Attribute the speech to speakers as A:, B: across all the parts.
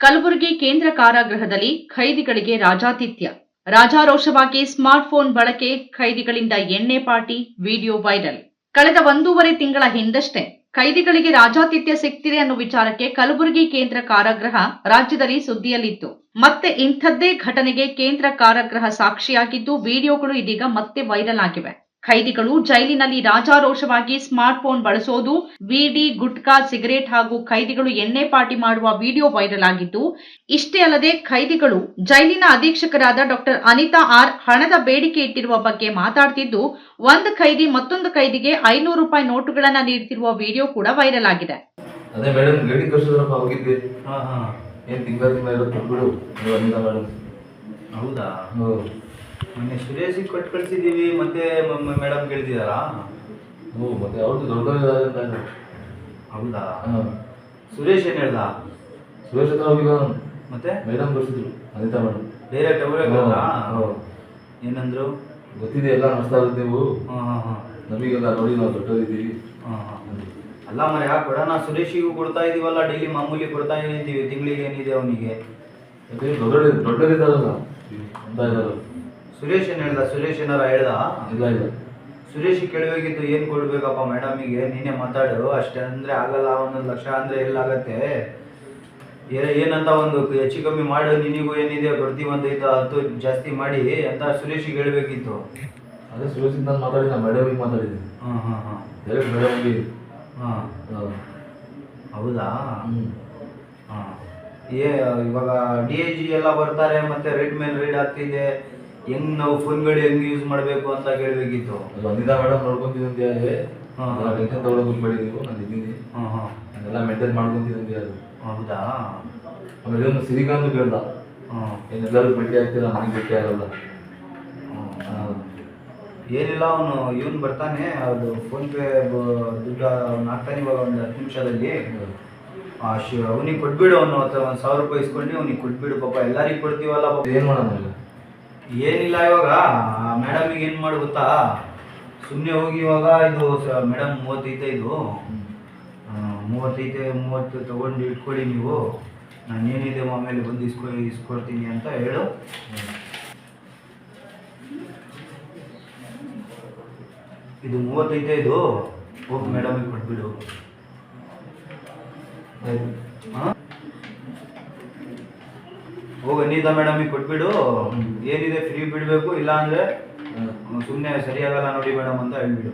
A: ಕಲಬುರಗಿ ಕೇಂದ್ರ ಕಾರಾಗೃಹದಲ್ಲಿ ಖೈದಿಗಳಿಗೆ ರಾಜಾತಿಥ್ಯ. ರಾಜಾರೋಷವಾಗಿ ಸ್ಮಾರ್ಟ್ಫೋನ್ ಬಳಕೆ, ಖೈದಿಗಳಿಂದ ಎಣ್ಣೆ ಪಾರ್ಟಿ, ವಿಡಿಯೋ ವೈರಲ್. ಕಳೆದ ಒಂದೂವರೆ ತಿಂಗಳ ಹಿಂದಷ್ಟೇ ಖೈದಿಗಳಿಗೆ ರಾಜಾತಿಥ್ಯ ಸಿಗ್ತಿದೆ ಅನ್ನೋ ವಿಚಾರಕ್ಕೆ ಕಲಬುರಗಿ ಕೇಂದ್ರ ಕಾರಾಗೃಹ ರಾಜ್ಯದಲ್ಲಿ ಸುದ್ದಿಯಲ್ಲಿತ್ತು. ಮತ್ತೆ ಇಂಥದ್ದೇ ಘಟನೆಗೆ ಕೇಂದ್ರ ಕಾರಾಗೃಹ ಸಾಕ್ಷಿಯಾಗಿದ್ದು, ವಿಡಿಯೋಗಳು ಇದೀಗ ಮತ್ತೆ ವೈರಲ್ ಆಗಿವೆ. ಖೈದಿಗಳು ಜೈಲಿನಲ್ಲಿ ರಾಜಾರೋಷವಾಗಿ ಸ್ಮಾರ್ಟ್ಫೋನ್ ಬಳಸೋದು ವಿಡಿ ಗುಟ್ಕಾ ಸಿಗರೇಟ್ ಹಾಗೂ ಖೈದಿಗಳು ಎಣ್ಣೆ ಪಾಟಿ ಮಾಡುವ ವಿಡಿಯೋ ವೈರಲ್ ಆಗಿದ್ದು ಇಷ್ಟೇ ಅಲ್ಲದೆ ಖೈದಿಗಳು ಜೈಲಿನ ಅಧೀಕ್ಷಕರಾದ ಡಾಕ್ಟರ್ ಅನಿತಾ ಆರ್ ಹಣದ ಬೇಡಿಕೆ ಇಟ್ಟಿರುವ ಬಗ್ಗೆ ಮಾತಾಡ್ತಿದ್ದು ಒಂದು ಖೈದಿ ಮತ್ತೊಂದು ಖೈದಿಗೆ ಐನೂರು ರೂಪಾಯಿ ನೋಟುಗಳನ್ನು ನೀಡ್ತಿರುವ ವಿಡಿಯೋ ಕೂಡ ವೈರಲ್ ಆಗಿದೆ.
B: ಅದೇ ಮೇಡಮ್ ಗಡಿ ಕಳ್ಸಿದ್ರಪ್ಪ ಹೋಗಿದ್ದೆ
C: ಹಾ ಹಾ.
B: ಏನ್ ತಿಂಗಳ ತಿಂಗಳ ಇರೋದು ಕೊಟ್ಬಿಡು ನೀವು ಅನಿತಾ ಮೇಡಮ್
C: ಹೌದಾ?
B: ಹ್ಞೂ
C: ಮೊನ್ನೆ ಸುರೇಶಿಗೆ ಕೊಟ್ಟು ಕಳಿಸಿದ್ದೀವಿ ಮತ್ತೆ ಮೇಡಮ್ ಕೇಳ್ತಿದ್ದಾರಾ
B: ಹ್ಞೂ ಮತ್ತೆ ಅವ್ರದ್ದು ದೊಡ್ಡ
C: ಹೌದಾ? ಸುರೇಶ್ ಏನು ಹೇಳ್ದ?
B: ಸುರೇಶ್ ಹತ್ರ ಹೋಗಿಲ್ಲ
C: ಮತ್ತೆ?
B: ಮೇಡಮ್ ಕಳ್ಸಿದ್ರು ಅನಿತಾ ಮೇಡಮ್
C: ಡೈರೆಕ್ಟ್ ಅವರೇ ಏನಂದ್ರು?
B: ಗೊತ್ತಿದೆ ಎಲ್ಲ ನಡೆಸ್ತಾ ಇರೋದು ನೀವು
C: ಹಾ ಹಾ ಹಾ.
B: ನಮಗೆಲ್ಲ ನೋಡಿ ನಾವು ದೊಡ್ಡದಿದ್ದೀವಿ
C: ಹಾ ಹಾ. ಅಲ್ಲ ಮರೆ ಯಾಕೆ ಕೊಡೋಣ ಸುರೇಶಿಗೂ ಕೊಡ್ತಾ ಇದೀವಲ್ಲ ಡೈಲಿ ಮಾಮೂಲಿ ಕೊಡ್ತಾ ಇದ್ದೀವಿ ತಿಂಗಳಿಗೆ ಏನಿದೆ ಅವನಿಗೆ?
B: ದೊಡ್ಡ ದೊಡ್ಡದಿದ್ದಾರಲ್ಲ ಅಂತ ಇದ್ದಾರೆ
C: ಸುರೇಶ್ ಏನ್ ಹೇಳ್ದ? ಸುರೇಶ್ ಏನಾರ ಹೇಳ್ದ?
B: ಇಲ್ಲ ಇಲ್ಲ.
C: ಸುರೇಶ್ ಕೇಳಬೇಕಿತ್ತು ಏನ್ ಕೊಡ್ಬೇಕಪ್ಪ ಮೇಡಮಿಗೆ ನೀನೇ ಮಾತಾಡು. ಅಷ್ಟೇ ಅಂದ್ರೆ ಆಗಲ್ಲ ಒಂದೊಂದು ಲಕ್ಷ ಅಂದ್ರೆ ಎಲ್ಲಾಗತ್ತೆ. ಏನಂತ ಒಂದು ಹೆಚ್ಚು ಕಮ್ಮಿ ಮಾಡು. ನಿನಗೂ ಏನಿದೆ ಬರ್ತೀವಿ ಒಂದು ಇದು ಹತ್ತು ಜಾಸ್ತಿ ಮಾಡಿ ಅಂತ ಸುರೇಶ್ ಹೇಳ್ಬೇಕಿತ್ತು.
B: ಅದೇ ಸುರೇಶ್ ನಾನು ಮಾತಾಡಿದ ಮೇಡಮ್ ಮೇಡಮಿಗೆ ಮಾತಾಡಿದ್ದೀನಿ
C: ಹಾಂ ಹಾಂ ಹಾಂ.
B: ಡೈರೆಕ್ಟ್ ಮೇಡಮ್ಗೆ
C: ಹಾಂ
B: ಹಾಂ.
C: ಹೌದಾ. ಹಾಂ. ಏ ಇವಾಗ ಡಿ ಐ ಜಿ ಎಲ್ಲ ಬರ್ತಾರೆ ಮತ್ತೆ ರೆಡ್ ಮೇಲೆ ರೇಟ್ ಆಗ್ತಿದೆ. ಹೆಂಗ್ ನಾವು ಫೋನ್ಗಳು ಹೆಂಗ್ ಯೂಸ್ ಮಾಡಬೇಕು ಅಂತ ಕೇಳಬೇಕಿತ್ತು.
B: ಬಂದಿದ್ದ ಮೇಡಮ್ ನೋಡ್ಕೊಂತಿದ್ದೆ ಟೆನ್ಷನ್ ತೊಗೊಳೋದು ಹೋಗ್ಬೇಡಿ ನೀವು ನಾನು ಇದ್ದೀನಿ.
C: ಹಾಂ ಹಾಂ.
B: ನಾನೆಲ್ಲ ಮೇಂಟೈನ್ ಮಾಡ್ಕೊಂತಿದ್ದಂತೆ ಅದು.
C: ಹೌದಾ?
B: ಆಮೇಲೆ ಇವನು ಸಿರಿಗಾಂದು ಕೇಳ್ದ.
C: ಹಾಂ.
B: ಏನೆಲ್ಲರೂ ಭೇಟಿ ಆಗ್ತೀರಾ? ನನಗೆ ಭೇಟಿ ಆಗಲ್ಲ. ಹಾಂ.
C: ಏನಿಲ್ಲ ಅವನು ಇವನು ಬರ್ತಾನೆ. ಅದು ಫೋನ್ ಪೇ ದುಡ್ಡು ಅವ್ನು ಹಾಕ್ತಾನೆ ಇವಾಗ ಒಂದು ಹತ್ತು ನಿಮಿಷದಲ್ಲಿ. ಅವನಿಗೆ ಕೊಟ್ಬಿಡು ಅವನು ಒಂದು ಸಾವಿರ ರೂಪಾಯಿ ಇಸ್ಕೊಂಡು ಅವ್ನಿಗೆ ಕೊಟ್ಬಿಡು ಪಾಪ. ಎಲ್ಲರಿಗೂ ಕೊಡ್ತೀವಲ್ಲ ಏನ್
B: ಏನು ಮಾಡೋಣ
C: ಏನಿಲ್ಲ ಇವಾಗ. ಮೇಡಮಿಗೆ ಏನು ಮಾಡಿ ಗೊತ್ತಾ? ಸುಮ್ಮನೆ ಹೋಗಿ ಇವಾಗ ಇದು ಮೇಡಮ್ ಮೂವತ್ತೈತೆ ಇದು ಮೂವತ್ತೈತೆ ಮೂವತ್ತು ತೊಗೊಂಡು ಇಟ್ಕೊಳ್ಳಿ ನೀವು. ನಾನು ಏನಿದೆ ಆಮೇಲೆ ಬಂದು ಇಸ್ಕೊ, ಇಸ್ಕೊಡ್ತೀನಿ ಅಂತ ಹೇಳು. ಇದು ಮೂವತ್ತೈತೆ ಇದು ಹೋಗಿ ಮೇಡಮಿಗೆ ಕೊಟ್ಬಿಡು. ಹಾಂ ಹೋಗಿ ಮೇಡಮ್ ಮೇಡಮಿಗೆ ಕೊಟ್ಬಿಡು. ಏನಿದೆ ಫ್ರೀ ಬಿಡಬೇಕು ಇಲ್ಲ ಅಂದ್ರೆ ಸುಮ್ಮನೆ ಸರಿಯಾಗಲ್ಲ ನೋಡಿ ಮೇಡಮ್ ಅಂತ ಹೇಳ್ಬಿಡು.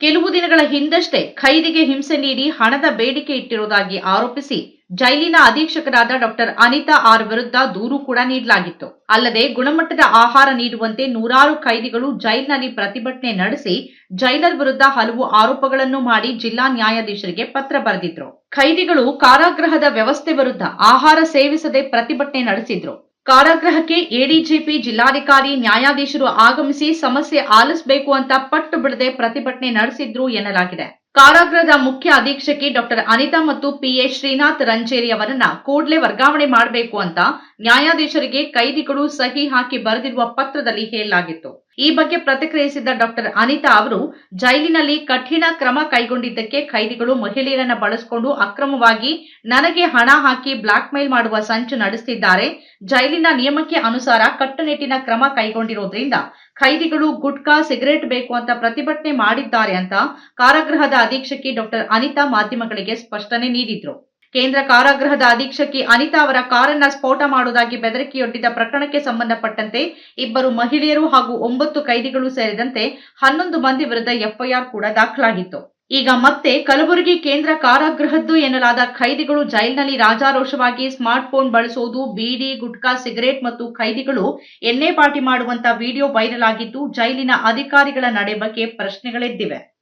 A: ಕೆಲವು ದಿನಗಳ ಹಿಂದಷ್ಟೇ ಖೈದಿಗೆ ಹಿಂಸೆ ನೀಡಿ ಹಣದ ಬೇಡಿಕೆ ಇಟ್ಟಿರುವುದಾಗಿ ಆರೋಪಿಸಿ ಜೈಲಿನ ಅಧೀಕ್ಷಕರಾದ ಡಾಕ್ಟರ್ ಅನಿತಾ ಆರ್ ವಿರುದ್ಧ ದೂರು ಕೂಡ ನೀಡಲಾಗಿತ್ತು. ಅಲ್ಲದೆ ಗುಣಮಟ್ಟದ ಆಹಾರ ನೀಡುವಂತೆ ನೂರಾರು ಖೈದಿಗಳು ಜೈಲಿನಲ್ಲಿ ಪ್ರತಿಭಟನೆ ನಡೆಸಿ ಜೈಲರ್ ವಿರುದ್ಧ ಹಲವು ಆರೋಪಗಳನ್ನು ಮಾಡಿ ಜಿಲ್ಲಾ ನ್ಯಾಯಾಧೀಶರಿಗೆ ಪತ್ರ ಬರೆದಿದ್ರು. ಖೈದಿಗಳು ಕಾರಾಗೃಹದ ವ್ಯವಸ್ಥೆ ವಿರುದ್ಧ ಆಹಾರ ಸೇವಿಸದೆ ಪ್ರತಿಭಟನೆ ನಡೆಸಿದ್ರು. ಕಾರಾಗೃಹಕ್ಕೆ ಎಡಿಜಿಪಿ ಜಿಲ್ಲಾಧಿಕಾರಿ ನ್ಯಾಯಾಧೀಶರು ಆಗಮಿಸಿ ಸಮಸ್ಯೆ ಆಲಿಸಬೇಕು ಅಂತ ಪಟ್ಟು ಬಿಡದೆ ಪ್ರತಿಭಟನೆ ನಡೆಸಿದ್ರು ಎನ್ನಲಾಗಿದೆ. ಕಾರಾಗೃಹದ ಮುಖ್ಯ ಅಧೀಕ್ಷಕಿ ಡಾಕ್ಟರ್ ಅನಿತಾ ಮತ್ತು ಪಿಎ ಶ್ರೀನಾಥ್ ರಂಚೇರಿ ಅವರನ್ನ ಕೂಡಲೇ ವರ್ಗಾವಣೆ ಮಾಡಬೇಕು ಅಂತ ನ್ಯಾಯಾಧೀಶರಿಗೆ ಕೈದಿಗಳು ಸಹಿ ಹಾಕಿ ಬರೆದಿರುವ ಪತ್ರದಲ್ಲಿ ಹೇಳಲಾಗಿತ್ತು. ಈ ಬಗ್ಗೆ ಪ್ರತಿಕ್ರಿಯಿಸಿದ ಡಾಕ್ಟರ್ ಅನಿತಾ ಅವರು, ಜೈಲಿನಲ್ಲಿ ಕಠಿಣ ಕ್ರಮ ಕೈಗೊಂಡಿದ್ದಕ್ಕೆ ಖೈದಿಗಳು ಮಹಿಳೆಯರನ್ನ ಬಳಸಿಕೊಂಡು ಅಕ್ರಮವಾಗಿ ನನಗೆ ಹಣ ಹಾಕಿ ಬ್ಲಾಕ್ ಮೇಲ್ ಮಾಡುವ ಸಂಚು ನಡೆಸುತ್ತಿದ್ದಾರೆ ಜೈಲಿನ ನಿಯಮಕ್ಕೆ ಅನುಸಾರ ಕಟ್ಟುನಿಟ್ಟಿನ ಕ್ರಮ ಕೈಗೊಂಡಿರೋದ್ರಿಂದ ಖೈದಿಗಳು ಗುಟ್ಕಾ, ಸಿಗರೇಟ್ ಬೇಕು ಅಂತ ಪ್ರತಿಭಟನೆ ಮಾಡಿದ್ದಾರೆ ಅಂತ ಕಾರಾಗೃಹದ ಅಧೀಕ್ಷಕಿ ಡಾಕ್ಟರ್ ಅನಿತಾ ಮಾಧ್ಯಮಗಳಿಗೆ ಸ್ಪಷ್ಟನೆ ನೀಡಿದ್ರು. ಕೇಂದ್ರ ಕಾರಾಗೃಹದ ಅಧೀಕ್ಷಕಿ ಅನಿತಾ ಅವರ ಕಾರನ್ನ ಸ್ಫೋಟ ಮಾಡುವುದಾಗಿ ಬೆದರಿಕೆಯೊಡ್ಡಿದ ಪ್ರಕರಣಕ್ಕೆ ಸಂಬಂಧಪಟ್ಟಂತೆ ಇಬ್ಬರು ಮಹಿಳೆಯರು ಹಾಗೂ ಒಂಬತ್ತು ಕೈದಿಗಳು ಸೇರಿದಂತೆ ಹನ್ನೊಂದು ಮಂದಿ ವಿರುದ್ಧ ಎಫ್ಐಆರ್ ಕೂಡ ದಾಖಲಾಗಿತ್ತು. ಈಗ ಮತ್ತೆ ಕಲಬುರಗಿ ಕೇಂದ್ರ ಕಾರಾಗೃಹದ್ದು ಎನ್ನಲಾದ ಖೈದಿಗಳು ಜೈಲಿನಲ್ಲಿ ರಾಜಾರೋಷವಾಗಿ ಸ್ಮಾರ್ಟ್ ಫೋನ್ ಬಳಸುವುದು, ಬೀಡಿ, ಗುಟ್ಕಾ, ಸಿಗರೇಟ್ ಮತ್ತು ಖೈದಿಗಳು ಎಣ್ಣೆ ಪಾಟಿ ಮಾಡುವಂತ ವಿಡಿಯೋ ವೈರಲ್ ಆಗಿದ್ದು ಜೈಲಿನ ಅಧಿಕಾರಿಗಳ ನಡೆ ಬಗ್ಗೆ ಪ್ರಶ್ನೆಗಳೆದ್ದಿವೆ